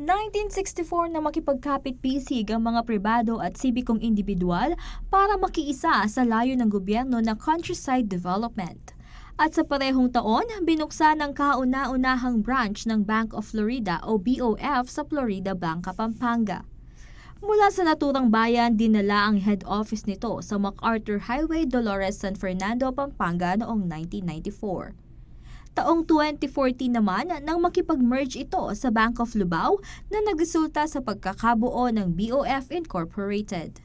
...1964 na makipagkapit-pisig ang mga pribado at sibikong individual para makiisa sa layo ng gobyerno ng countryside development. At sa parehong taon, binuksan ang kauna-unahang branch ng Bank of Florida o BOF sa Florida Blanca, Pampanga. Mula sa naturang bayan, dinala ang head office nito sa MacArthur Highway, Dolores, San Fernando, Pampanga noong 1994. Taong 2014 naman nang makipag-merge ito sa Bank of Lubao na nagresulta sa pagkakabuo ng BOF Incorporated.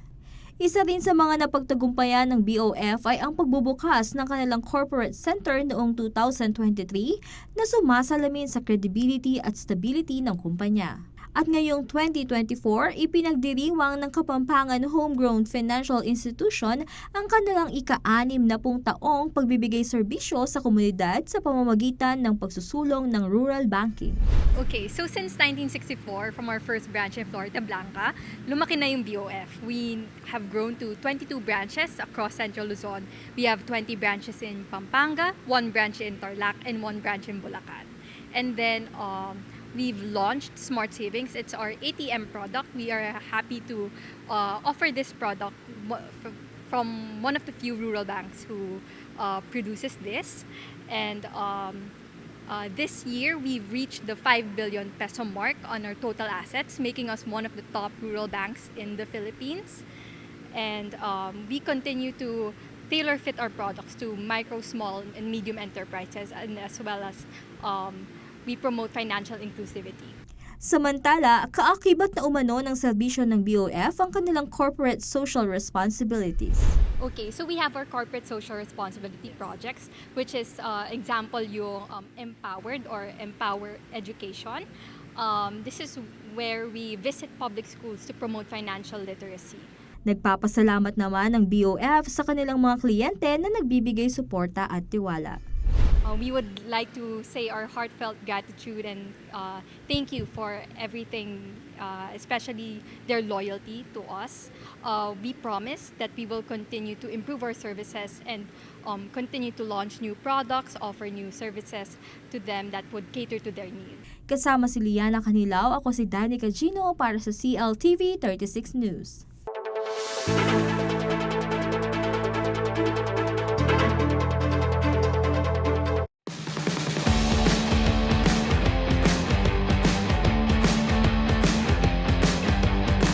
Isa rin sa mga napagtagumpayan ng BOF ay ang pagbubukas ng kanilang corporate center noong 2023 na sumasalamin sa credibility at stability ng kumpanya. At ngayong 2024, ipinagdiriwang ng Kapampangan Homegrown Financial Institution ang kanilang ika-anim na pung taong pagbibigay serbisyo sa komunidad sa pamamagitan ng pagsusulong ng rural banking. Okay, so since 1964, from our first branch in Florida Blanca, lumaki na yung BOF. We have grown to 22 branches across Central Luzon. We have 20 branches in Pampanga, one branch in Tarlac, and one branch in Bulacan. And then um, we've launched Smart Savings. It's our ATM product. We are happy to uh, offer this product from one of the few rural banks who uh, produces this. And um, uh, this year, we've reached the 5 billion peso mark on our total assets, making us one of the top rural banks in the Philippines. And um, we continue to tailor fit our products to micro, small, and medium enterprises, and as well as um, we promote financial inclusivity. Samantala, kaakibat na umano ng serbisyo ng BOF ang kanilang corporate social responsibilities. Okay, so we have our corporate social responsibility projects, which is uh, example yung um, empowered or empower education. Um, this is where we visit public schools to promote financial literacy. Nagpapasalamat naman ng BOF sa kanilang mga kliyente na nagbibigay suporta at tiwala. Uh, we would like to say our heartfelt gratitude and uh, thank you for everything, uh, especially their loyalty to us. Uh, we promise that we will continue to improve our services and um, continue to launch new products, offer new services to them that would cater to their needs. Kasama si Liana Canilaw, ako si Danica Gino para sa CLTV 36 News.